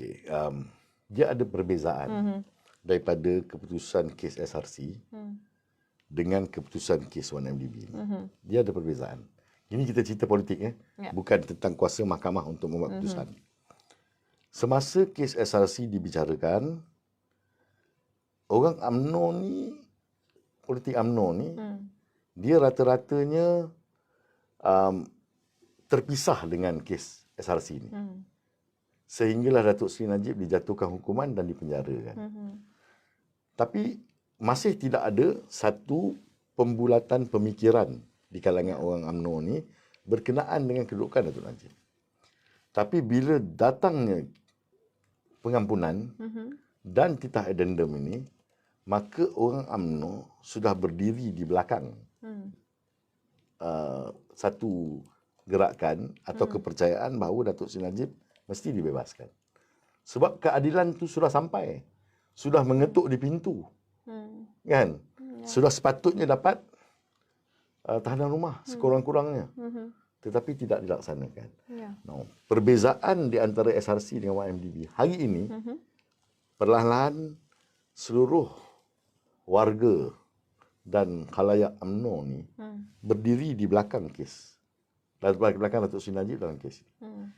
Okey, um, dia ada perbezaan mm-hmm. daripada keputusan kes SRC mm. dengan keputusan kes 1MDB. Mm-hmm. Dia ada perbezaan. Ini kita cerita politik eh, yeah. bukan tentang kuasa mahkamah untuk membuat keputusan. Mm-hmm. Semasa kes SRC dibicarakan, orang AMNO ni, politik AMNO ni, mm. dia rata-ratanya um, terpisah dengan kes SRC ni. Mm sehinggalah Datuk Seri Najib dijatuhkan hukuman dan dipenjarakan. Mm-hmm. Tapi masih tidak ada satu pembulatan pemikiran di kalangan orang AMNO ni berkenaan dengan kedudukan Datuk Najib. Tapi bila datangnya pengampunan mm-hmm. dan titah addendum ini, maka orang AMNO sudah berdiri di belakang mm. uh, satu gerakan atau mm. kepercayaan bahawa Datuk Seri Najib mesti dibebaskan. Sebab keadilan itu sudah sampai. Sudah mengetuk di pintu. Hmm. Kan? Hmm, ya. Sudah sepatutnya dapat uh, tahanan rumah hmm. sekurang-kurangnya. Hmm. Tetapi tidak dilaksanakan. Ya. No. Perbezaan di antara SRC dengan YMDB. Hari ini, hmm. perlahan-lahan seluruh warga dan khalayak UMNO ni hmm. berdiri di belakang kes. Dan belakang Datuk Sri Najib dalam kes ini. Hmm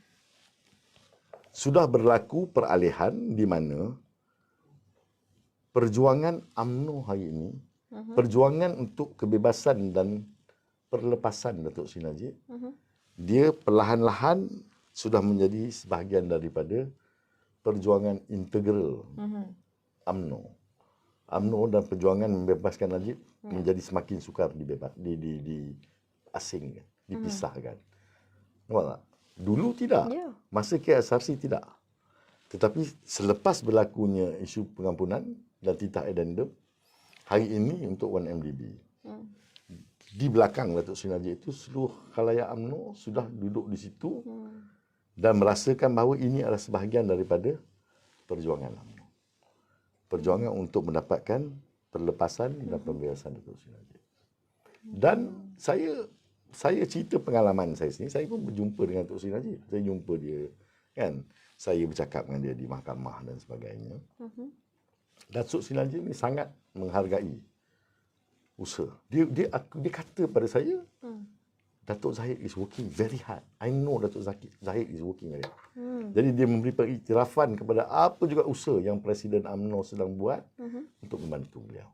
sudah berlaku peralihan di mana perjuangan AMNO hari ini, uh-huh. perjuangan untuk kebebasan dan perlepasan Datuk Sri Najib, uh-huh. dia perlahan-lahan sudah menjadi sebahagian daripada perjuangan integral uh-huh. UMNO. Dan perjuangan membebaskan Najib uh-huh. menjadi semakin sukar dibebas, di, di, di asing, dipisahkan. Uh-huh. Nampak tak? Dulu tidak. Ya. Masa KSRC tidak. Tetapi selepas berlakunya isu pengampunan dan titah addendum, hari ini untuk 1MDB. Hmm. Di belakang Datuk Sri Najib itu, seluruh khalayak UMNO sudah duduk di situ hmm. dan merasakan bahawa ini adalah sebahagian daripada perjuangan UMNO. Perjuangan untuk mendapatkan perlepasan hmm. dan pembebasan Datuk Sri Najib. Dan saya saya cerita pengalaman saya sini, saya pun berjumpa dengan Tok Sri Najib. Saya jumpa dia, kan. Saya bercakap dengan dia di mahkamah dan sebagainya. Uh-huh. Datuk Sri Najib ni sangat menghargai usaha. Dia dia aku dia kata pada saya, uh. Datuk Zahid is working very hard. I know Datuk Zahid, Zahid is working very hard. Hmm. Jadi dia memberi pengiktirafan kepada apa juga usaha yang Presiden UMNO sedang buat uh-huh. untuk membantu beliau.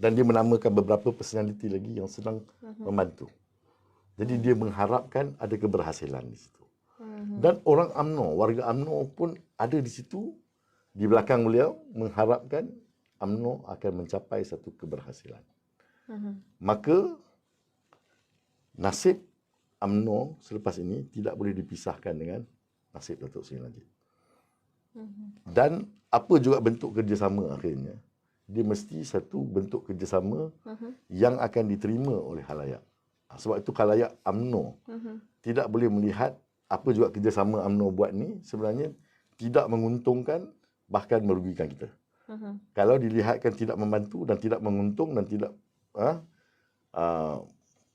Dan dia menamakan beberapa personality lagi yang sedang uh-huh. membantu. Jadi dia mengharapkan ada keberhasilan di situ. Mhm. Dan orang AMNO, warga AMNO pun ada di situ di belakang beliau mengharapkan AMNO akan mencapai satu keberhasilan. Mhm. Maka nasib AMNO selepas ini tidak boleh dipisahkan dengan nasib Datuk Seri Najib. Mhm. Dan apa juga bentuk kerjasama akhirnya, dia mesti satu bentuk kerjasama yang akan diterima oleh halayak. Sebab itu kalau ayat UMNO uh-huh. tidak boleh melihat apa juga kerjasama UMNO buat ni sebenarnya tidak menguntungkan bahkan merugikan kita. Uh-huh. Kalau dilihatkan tidak membantu dan tidak menguntung dan tidak uh, uh,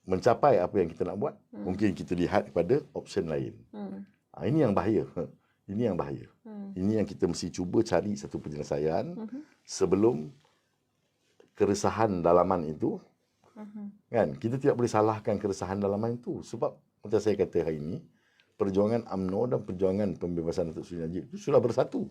mencapai apa yang kita nak buat, uh-huh. mungkin kita lihat kepada option lain. Uh-huh. Uh, ini yang bahaya. Ini yang bahaya. Uh-huh. Ini yang kita mesti cuba cari satu penyelesaian uh-huh. sebelum keresahan dalaman itu Uh-huh. Kan? Kita tidak boleh salahkan keresahan dalaman itu. Sebab, macam saya kata hari ini, perjuangan UMNO dan perjuangan pembebasan Datuk Seri Najib itu sudah bersatu.